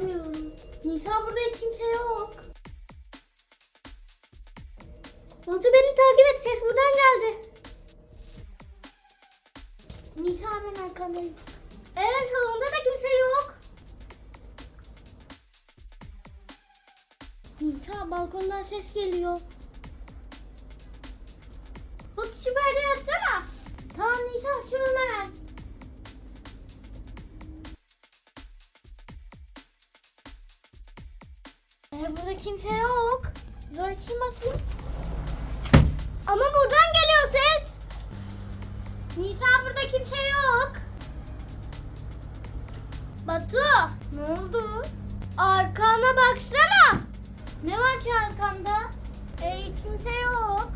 görmüyorum. Nisa burada hiç kimse yok. Batu beni takip et ses buradan geldi. Nisa hemen arkamdayım. Evet salonda da kimse yok. Nisa balkondan ses geliyor. Ee, burada kimse yok. Dur açayım bakayım. Ama buradan geliyor ses. Nisa burada kimse yok. Batu. Ne oldu? Arkana baksana. Ne var ki arkamda? E, hiç kimse yok.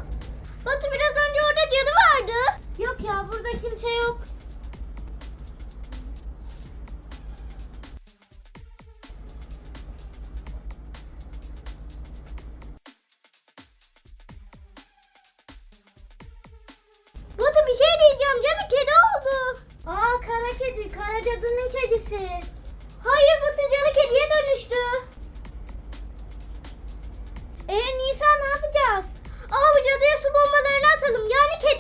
Batu biraz önce orada cadı vardı. Yok ya burada kimse yok. Cadı kedi oldu. Aa kara kedi. Kara cadının kedisi. Hayır Batu cadı kediye dönüştü. Ee Nisa ne yapacağız? Aa bu cadıya su bombalarını atalım. Yani kediye.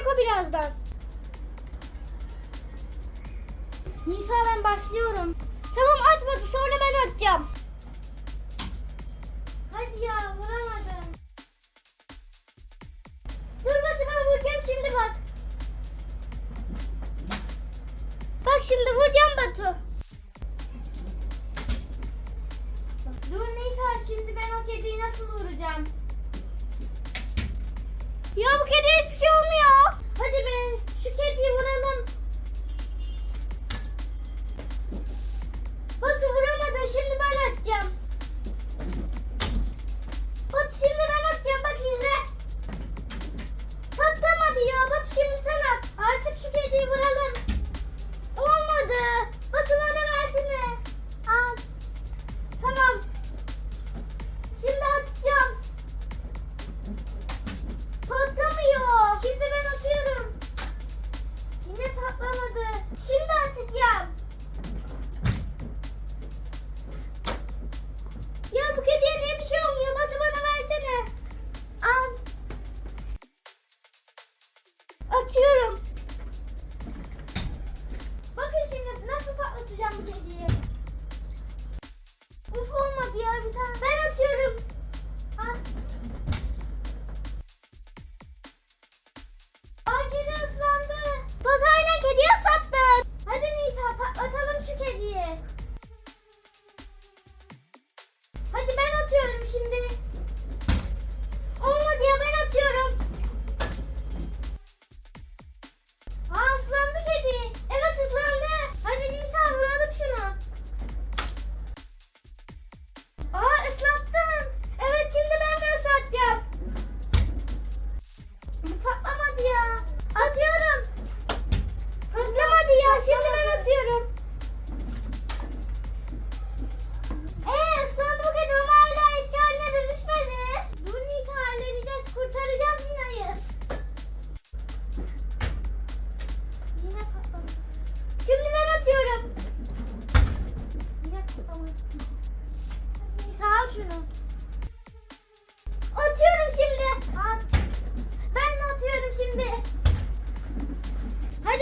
Görecek o birazdan. Nisa ben başlıyorum. Tamam atmadı sonra ben atacağım. Hadi ya vuramadım. Dur Batu ben vuracağım şimdi bak. Bak şimdi vuracağım Batu. Dur Nisa şimdi ben o kediyi nasıl vuracağım? Ya bu kedi hiçbir şey olmuyor. Hadi be şu kediyi vuralım.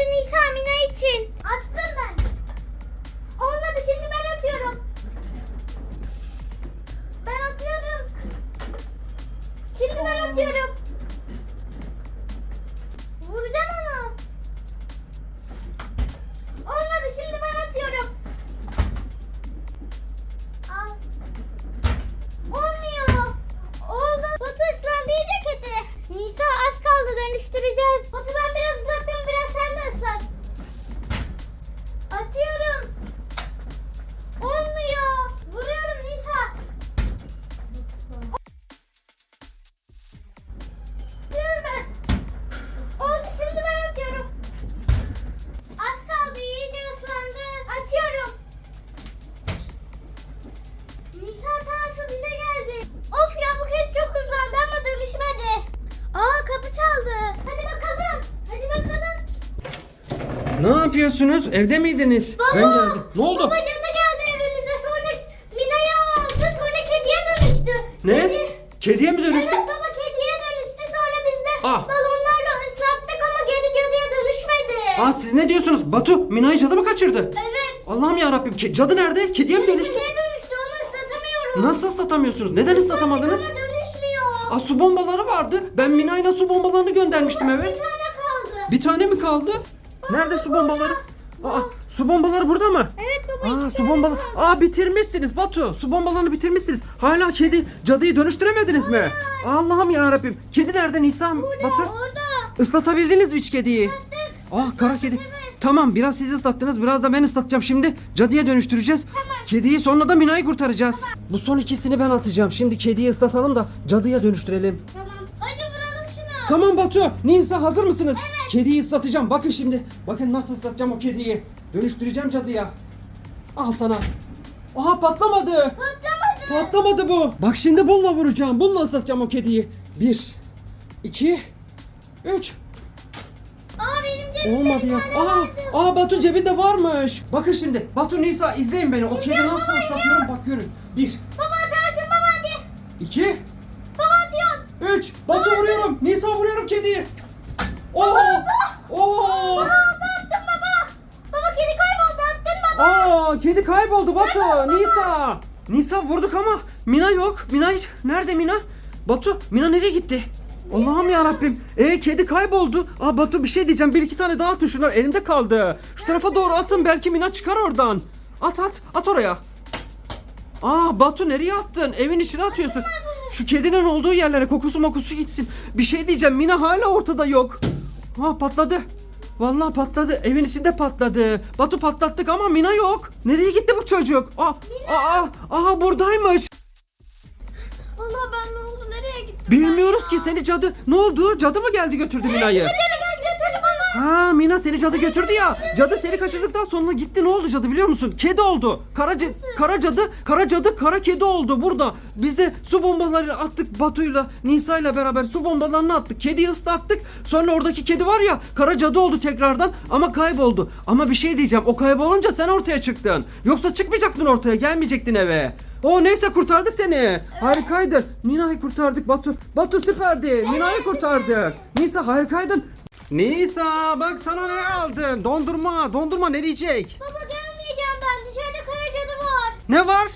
Nisa Mina için. Yapıyorsunuz? Evde miydiniz? Baba. Ben geldim. Ne oldu? Baba cadı geldi evimize sonra Mina'ya aldı sonra kediye dönüştü. Ne? Kedi- Kediye mi dönüştü? Evet baba kediye dönüştü sonra biz de Ah. balonlarla ıslattık ama geri cadıya dönüşmedi. Aa siz ne diyorsunuz? Batu, Mina'yı cadı mı kaçırdı? Evet. Allah'ım ya Rabbim. Cadı nerede? Kediye mi dönüştü? Kediye dönüştü onu ıslatamıyorum. Nasıl ıslatamıyorsunuz? Neden ıslatamadınız? Islattık dönüşmüyor. Aa su bombaları vardı. Ben Mina'yla su bombalarını göndermiştim Bir eve. tane kaldı. Bir tane mi kaldı? Nerede su bombaları? Aa su bombaları burada mı? Evet baba Aa su kaldı. Aa bitirmişsiniz Batu. Su bombalarını bitirmişsiniz. Hala kedi cadıyı dönüştüremediniz mi? Allah'ım ya Rabbim. Kedi nerede Nisa? Batu. Orada. Islatabildiniz mi hiç kediyi? Ah kara kedi. Tamam biraz siz ıslattınız biraz da ben ıslatacağım şimdi. Cadıya dönüştüreceğiz. Kediyi sonra da Mina'yı kurtaracağız. Bu son ikisini ben atacağım. Şimdi kediyi ıslatalım da cadıya dönüştürelim. Tamam. Hadi vuralım şunu. Tamam Batu. Nisa hazır mısınız? Kediyi ıslatacağım. Bakın şimdi. Bakın nasıl ıslatacağım o kediyi. Dönüştüreceğim cadıya. Al sana. Aha patlamadı. Patlamadı. Patlamadı bu. Bak şimdi bununla vuracağım. Bununla ıslatacağım o kediyi. Bir, iki, üç. Aa benim cebimde Olmadı bir ya. tane Aa, vardı. aa Batu cebinde varmış. Bakın şimdi. Batu Nisa izleyin beni. O kedi nasıl ıslatıyorum bak görün. Bir, Baba atarsın baba hadi. iki, Baba atıyorsun. üç. Batu vuruyorum. Nisa vuruyorum kediyi. Oo. Oo. Baba oldu attın baba. Baba kedi kayboldu attın baba. Aa, kedi kayboldu Batu. Nisa. Nisa vurduk ama Mina yok. Mina hiç- nerede Mina? Batu, Mina nereye gitti? Allah'ım ya Rabbim. E kedi kayboldu. Aa Batu bir şey diyeceğim. Bir iki tane daha atın şunlar elimde kaldı. Şu tarafa doğru atın belki Mina çıkar oradan. At at at oraya. Aa Batu nereye attın? Evin içine atıyorsun. Şu kedinin olduğu yerlere kokusu mokusu gitsin. Bir şey diyeceğim. Mina hala ortada yok. Ha patladı. Vallahi patladı. Evin içinde patladı. Batu patlattık ama Mina yok. Nereye gitti bu çocuk? Aa, aa, aha buradaymış. Allah ben ne oldu nereye gittim? Bilmiyoruz ki seni cadı. Ne oldu? Cadı mı geldi götürdü Mina'yı? Seni göz götürdü baba. Ha Mina seni cadı götürdü ya. Cadı seni kaçırdıktan sonra gitti ne oldu cadı biliyor musun? Kedi oldu. Kara, ca- kara cadı, kara cadı, kara kedi oldu burada. Biz de su bombaları attık Batu'yla, Nisa'yla beraber su bombalarını attık. Kediyi ıslattık. Sonra oradaki kedi var ya kara cadı oldu tekrardan ama kayboldu. Ama bir şey diyeceğim o kaybolunca sen ortaya çıktın. Yoksa çıkmayacaktın ortaya gelmeyecektin eve. O neyse kurtardık seni. Harikaydın. Mina'yı kurtardık Batu. Batu süperdi. Mina'yı kurtardık. Nisa harikaydın. Nisa bak sana ne aldım. Dondurma. Dondurma ne diyecek? Baba gelmeyeceğim ben dışarıda kara cadı var. Ne var?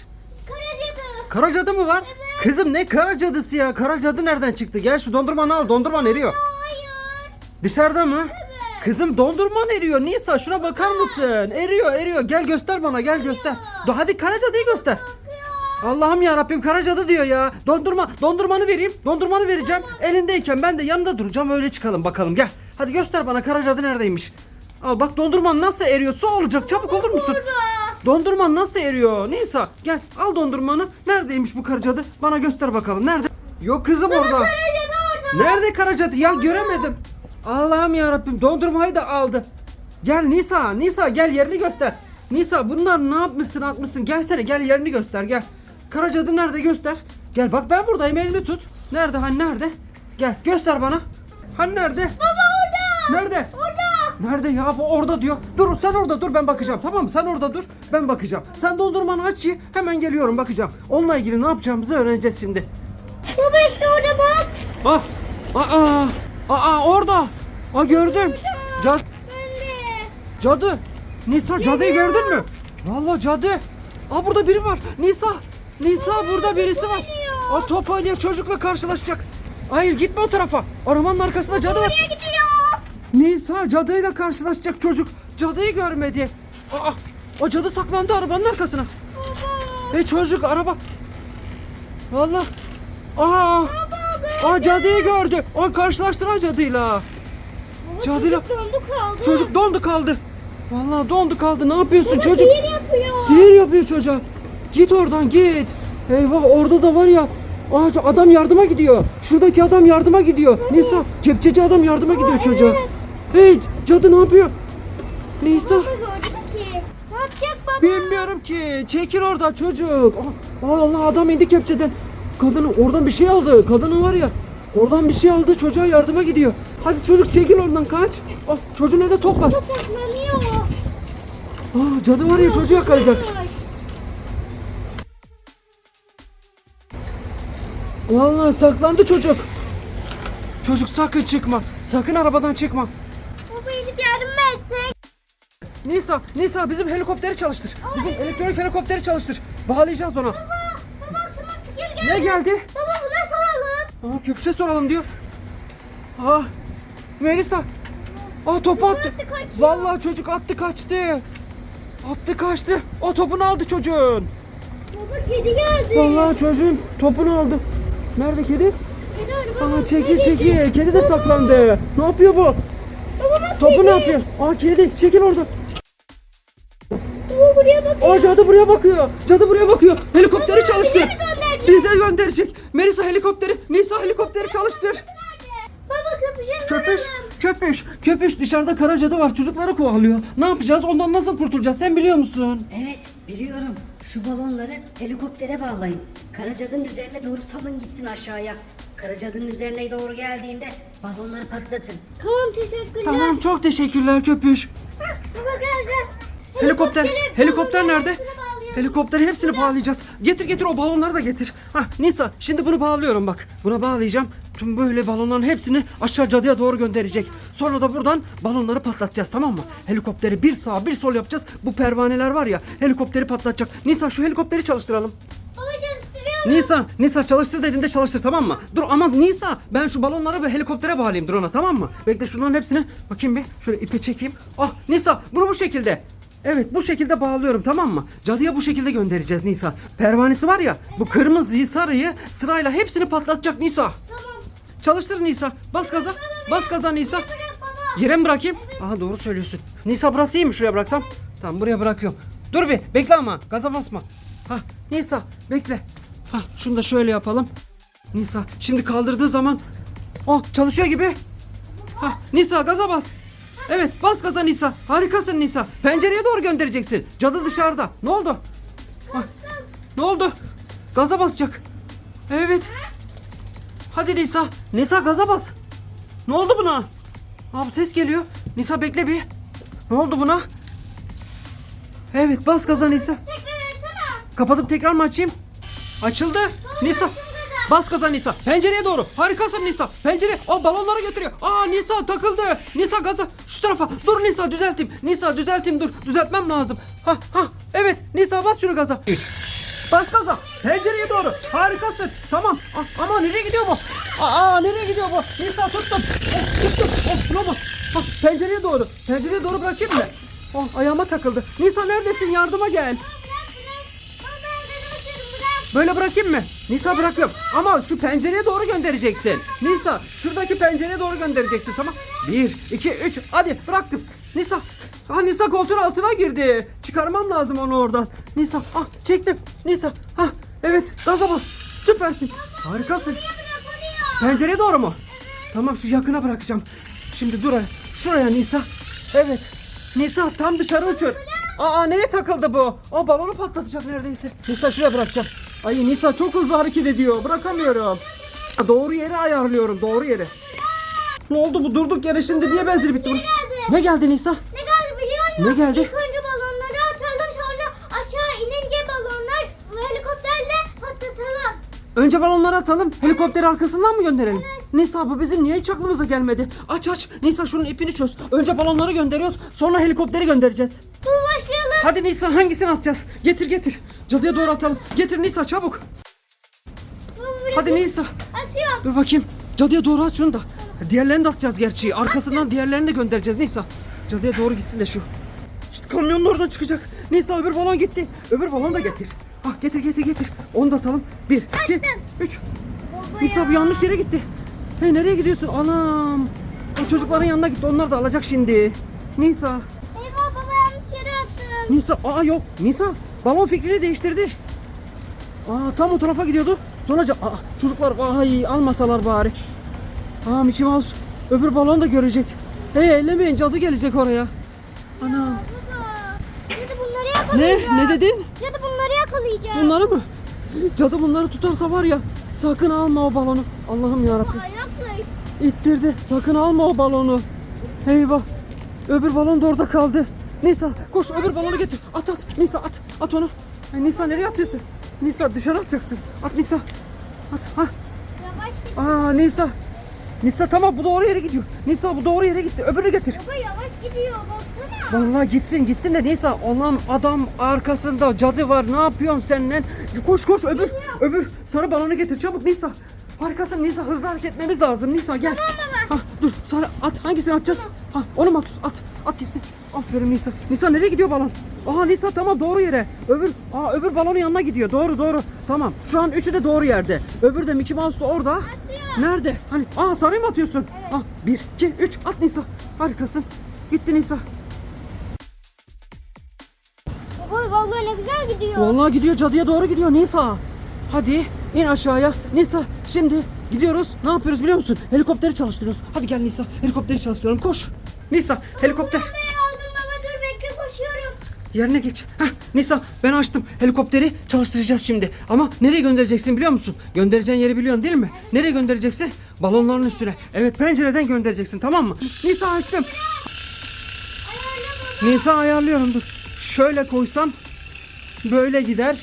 Kara cadı. Kara cadı mı var? Kızım ne kara cadısı ya? Kara cadı nereden çıktı? Gel şu dondurmanı al. Dondurman eriyor. Hayır. Dışarıda mı? Kızım dondurman eriyor. Nisa şuna bakar mısın? Eriyor eriyor. Gel göster bana gel göster. Do- Hadi kara cadıyı göster. Allah'ım ya Rabbim kara cadı diyor ya. Dondurma, dondurmanı vereyim. Dondurmanı vereceğim. Elindeyken ben de yanında duracağım. Öyle çıkalım bakalım. Gel. Hadi göster bana kara cadı neredeymiş. Al bak dondurman nasıl eriyor? Su olacak. Çabuk olur musun? Dondurman nasıl eriyor? Nisa gel al dondurmanı. Neredeymiş bu kara cadı? Bana göster bakalım. Nerede? Yok kızım orada. Kara cadı orada. Nerede kara cadı? Ya göremedim. Allah'ım ya Rabbim dondurmayı da aldı. Gel Nisa, Nisa gel yerini göster. Nisa bunlar ne yapmışsın atmışsın? Gelsene gel yerini göster gel. Kara cadı nerede göster. Gel bak ben buradayım elimi tut. Nerede hani nerede? Gel göster bana. Hani nerede? Baba. Nerede? Orada. Nerede ya bu orada diyor. Dur sen orada dur ben bakacağım tamam mı? Sen orada dur ben bakacağım. Sen dondurmanı aç ye hemen geliyorum bakacağım. Onunla ilgili ne yapacağımızı öğreneceğiz şimdi. Baba işte orada bak. Ah! Aa! Aa orada! Aa gördüm. Cad cadı. Nisa cadıyı gördün mü? Vallahi cadı. Aa burada biri var. Nisa. Nisa burada birisi var. Aa top oynuyor çocukla karşılaşacak. Hayır gitme o tarafa. Arabanın arkasında cadı var. Oraya gidiyor. Nisa cadıyla karşılaşacak çocuk. Cadıyı görmedi. Aa, o cadı saklandı arabanın arkasına. Baba. E çocuk araba. Valla. Aa. Aa cadıyı gördü. O karşılaştıran cadıyla. Baba Cadıyla- çocuk dondu kaldı. Çocuk dondu kaldı. Vallahi dondu kaldı. Ne yapıyorsun Baba çocuk? sihir yapıyor. Sihir yapıyor çocuğa. Git oradan git. Eyvah orada da var ya. Aa, adam yardıma gidiyor. Şuradaki adam yardıma gidiyor. Nisa kepçeci adam yardıma gidiyor çocuğa. evet. Hey cadı ne yapıyor? Baba ki. Ne yapacak baba? bilmiyorum ki. Çekil oradan çocuk. Aa, Allah adam indi kepçeden. Kadını oradan bir şey aldı. Kadını var ya. Oradan bir şey aldı çocuğa yardıma gidiyor. Hadi çocuk çekil oradan kaç. Oh, çocuğun elinde top var. Saklanıyor. Aa, cadı var ya çocuğu yakalayacak. Vallahi saklandı çocuk. Çocuk sakın çıkma. Sakın arabadan çıkma. Baba gidip yardım mı etsek? Nisa, Nisa bizim helikopteri çalıştır. Bizim elektronik helikopteri çalıştır. Bağlayacağız ona. Baba, baba aklıma fikir geldi. Ne geldi? Baba buna soralım. Aa, köpüşe soralım diyor. Aa, Melisa. Aa topu attı. attı, kaçıyor. Vallahi çocuk attı kaçtı. Attı kaçtı. O topunu aldı çocuğun. Baba kedi geldi. Vallahi çocuğun topunu aldı. Nerede kedi? Kedi araba. Aa çekil çekil. Kedi de saklandı. Ne yapıyor bu? Baba Topu ne yapıyor? Aa kedi çekil orada. Baba buraya bak. Aa cadı buraya bakıyor. Cadı buraya bakıyor. Helikopteri Baba, çalıştır. bize gönderecek? Bize gönderecek. Melisa helikopteri. Nisa helikopteri çalıştır. Baba köpüşe Köpüş, köpüş, köpüş dışarıda kara cadı var. Çocukları kovalıyor. Ne yapacağız? Ondan nasıl kurtulacağız? Sen biliyor musun? Evet biliyorum. Şu balonları helikoptere bağlayın. Karacadının üzerine doğru salın gitsin aşağıya. Karacadının üzerine doğru geldiğinde balonları patlatın. Tamam teşekkürler. Tamam, çok teşekkürler köpüş. Hah, Baba gel gel. Helikopter, helikopter balonların nerede? Helikopteri hepsini bağlayacağız. Getir getir o balonları da getir. Hah Nisa şimdi bunu bağlıyorum bak. Buna bağlayacağım. Tüm böyle balonların hepsini aşağı cadıya doğru gönderecek. Sonra da buradan balonları patlatacağız tamam mı? Helikopteri bir sağ bir sol yapacağız. Bu pervaneler var ya helikopteri patlatacak. Nisa şu helikopteri çalıştıralım. Nisa, Nisa çalıştır dediğinde çalıştır tamam mı? Dur ama Nisa ben şu balonları ve helikoptere bağlayayım drone'a tamam mı? Bekle şunların hepsini bakayım bir şöyle ipe çekeyim. Ah Nisa bunu bu şekilde. Evet bu şekilde bağlıyorum tamam mı? Cadıya bu şekilde göndereceğiz Nisa. Pervanesi var ya bu kırmızıyı sarıyı sırayla hepsini patlatacak Nisa. Tamam. Çalıştır Nisa. Bas gaza. Bas gaza Nisa. Yere mi bırakayım? Aha doğru söylüyorsun. Nisa burası iyi mi? Şuraya bıraksam. Tamam buraya bırakıyorum. Dur bir bekle ama gaza basma. Ha Nisa bekle. Ha şunu da şöyle yapalım. Nisa şimdi kaldırdığı zaman oh çalışıyor gibi. Ha Nisa gaza bas. Evet bas gaza Nisa. Harikasın Nisa. Pencereye doğru göndereceksin. Cadı dışarıda. Ne oldu? Ha, ne oldu? Gaza basacak. Evet. Hadi Nisa. Nisa gaza bas. Ne oldu buna? Abi ses geliyor. Nisa bekle bir. Ne oldu buna? Evet bas gaza Nisa. Tekrar. Kapatıp tekrar mı açayım? Açıldı. Nisa. Bas gaza Nisa. Pencereye doğru. Harikasın Nisa. Pencere. Aa balonları getiriyor. Aa Nisa takıldı. Nisa gaza. Şu tarafa. Dur Nisa düzelteyim. Nisa düzelteyim dur. Düzeltmem lazım. Ha ha. Evet Nisa bas şunu gaza. Bas gaza. Pencereye doğru. Harikasın. Tamam. Aa, ama nereye gidiyor bu? Aa nereye gidiyor bu? Nisa tuttum. Oh, tuttum. Oh, şuna bak. Ha, pencereye doğru. Pencereye doğru bırakayım mı? Oh ayağıma takıldı. Nisa neredesin? Yardıma gel. Bırak bırak. Baba ben de götürürüm bırak. Böyle bırakayım mı? Nisa bırakıyorum. Ama şu pencereye doğru göndereceksin. Nisa şuradaki pencereye doğru göndereceksin tamam. Bir, iki, üç. Hadi bıraktım. Nisa. Ah Nisa koltuğun altına girdi. Çıkarmam lazım onu oradan. Nisa ah çektim. Nisa. Ah evet gaza bas. Süpersin. Harikasın. Pencereye doğru mu? Tamam şu yakına bırakacağım. Şimdi dur. Şuraya Nisa. Evet. Nisa tam dışarı uçur. Aa nereye takıldı bu? O balonu patlatacak neredeyse. Nisa şuraya bırakacağım. Ay Nisa çok hızlı hareket ediyor. Bırakamıyorum. Doğru yere ayarlıyorum. Doğru yere. Ne oldu bu durduk yere şimdi niye benzin bitti? bunun? geldi. Ne geldi Nisa? Ne geldi biliyor musun? Ne geldi? İlk önce balonları atalım sonra aşağı inince balonlar helikopterle patlatalım. Önce balonları atalım. Helikopteri arkasından mı gönderelim? Nisa bu bizim niye hiç aklımıza gelmedi? Aç aç. Nisa şunun ipini çöz. Önce balonları gönderiyoruz. Sonra helikopteri göndereceğiz. Bu başlayalım. Hadi Nisa hangisini atacağız? Getir getir. Cadıya doğru atalım. Getir Nisa çabuk. Hadi Nisa. Atıyorum. Dur bakayım. cadıya doğru at şunu da. Diğerlerini de atacağız gerçi. Arkasından diğerlerini de göndereceğiz Nisa. Cadıya doğru gitsin de şu. İşte kamyonun oradan çıkacak. Nisa öbür balon gitti. Öbür balonu da getir. Ah getir getir getir. Onu da atalım. Bir, iki, üç. Baba Nisa bu yanlış yere gitti. Hey nereye gidiyorsun? Anam. O çocukların yanına gitti. Onlar da alacak şimdi. Nisa. Eyvah baba yanlış yere attım. Nisa. Aa yok. Nisa. Balon fikrini değiştirdi. Aa tam o tarafa gidiyordu. Sonra aa, çocuklar ay almasalar bari. Aa Mickey Mouse öbür balonu da görecek. Hey ellemeyin cadı gelecek oraya. Baba. Cadı bunları Ne? yakalayacak. Ne dedin? Cadı bunları yakalayacak. Bunları mı? Cadı bunları tutarsa var ya sakın alma o balonu. Allah'ım yarabbim. İttirdi. Sakın alma o balonu. Eyvah. Öbür balon da orada kaldı. Nisa koş öbür balonu getir. At at. Nisa at. At onu. Ay, Nisa nereye atıyorsun? Nisa dışarı atacaksın. At Nisa. At. Ha. Aa Nisa. Nisa tamam bu doğru yere gidiyor. Nisa bu doğru yere gitti. Öbürünü getir. Baba yavaş gidiyor baksana. Vallahi gitsin gitsin de Nisa olan adam arkasında cadı var. Ne yapıyorsun sen lan? Koş koş öbür öbür sarı balonu getir çabuk Nisa. Harikasın Nisa hızlı hareket etmemiz lazım Nisa gel. Ha, dur sarı at hangisini atacağız? Ha onu mu at? At at gitsin. Aferin Nisa. Nisa nereye gidiyor balon? Aha Nisa tamam doğru yere. Öbür aa öbür balonun yanına gidiyor. Doğru doğru. Tamam. Şu an üçü de doğru yerde. Öbür de Mickey Mouse da orada. Nerede? Hani aa sarıyı mı atıyorsun? Ah bir, iki, üç at Nisa. Harikasın. Gitti Nisa. Baba vallahi ne güzel gidiyor. Vallahi gidiyor cadıya doğru gidiyor Nisa. Hadi in aşağıya. Nisa şimdi gidiyoruz. Ne yapıyoruz biliyor musun? Helikopteri çalıştırıyoruz. Hadi gel Nisa helikopteri çalıştıralım koş. Nisa helikopter. Ben aldım baba dur bekle koşuyorum. Yerine geç. Heh, Nisa ben açtım. Helikopteri çalıştıracağız şimdi. Ama nereye göndereceksin biliyor musun? Göndereceğin yeri biliyorsun değil mi? Nereye göndereceksin? Balonların üstüne. Evet pencereden göndereceksin tamam mı? Nisa açtım. Nisa ayarlıyorum dur. Şöyle koysam böyle gider.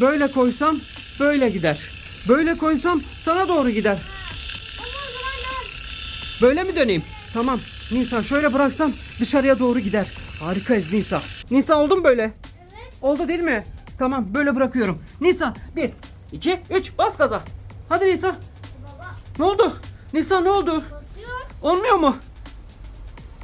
Böyle koysam böyle gider. Böyle koysam sana doğru gider. Böyle mi döneyim? Tamam. Nisa şöyle bıraksam dışarıya doğru gider. Harikayız Nisa. Nisa oldu mu böyle? Oldu değil mi? Tamam böyle bırakıyorum. Nisa 1, 2, 3 bas gaza. Hadi Nisa. Ne oldu? Nisa ne oldu? Basıyor. Olmuyor mu?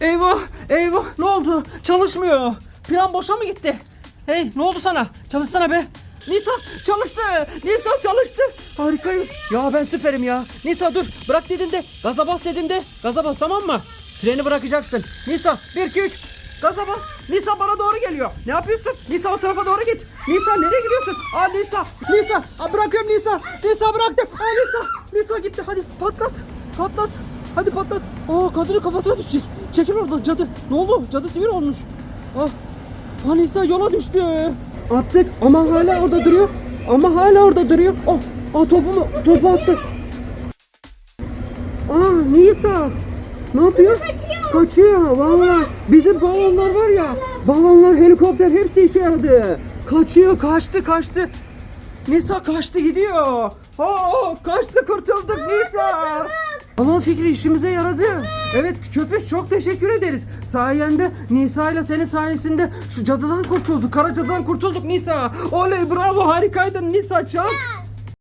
Eyvah eyvah ne oldu? Çalışmıyor. Plan boşa mı gitti? Hey ne oldu sana? Çalışsana be. Nisa çalıştı. Nisa çalıştı. Harikayım. Ya ben süperim ya. Nisa dur bırak dediğimde gaza bas dediğimde gaza bas tamam mı? Freni bırakacaksın. Nisa 1 2 3 gaza bas. Nisa bana doğru geliyor. Ne yapıyorsun? Nisa o tarafa doğru git. Nisa nereye gidiyorsun? Aa Nisa. Nisa. Aa, bırakıyorum Nisa. Nisa bıraktım. Aa Nisa. Nisa gitti hadi patlat. Patlat. Hadi patlat. Aa kadının kafasına düşecek. Çekil oradan cadı. Ne oldu? Cadı sivir olmuş. Ah. Ah Nisa yola düştü. Attık ama hala orada duruyor. Ama hala orada duruyor. Oh. Aa topumu topu attık. Aa Nisa. Ne yapıyor? Kaçıyor. Vallahi. Bizim balonlar var ya. Balonlar, helikopter hepsi işe yaradı. Kaçıyor, kaçtı, kaçtı. Nisa kaçtı gidiyor. Aa, kaçtı kurtulduk Nisa. Balon fikri işimize yaradı. Evet köpüş çok teşekkür ederiz. Sayende Nisa ile senin sayesinde şu cadıdan kurtulduk. Kara cadıdan kurtulduk Nisa. Oley bravo harikaydın Nisa çak.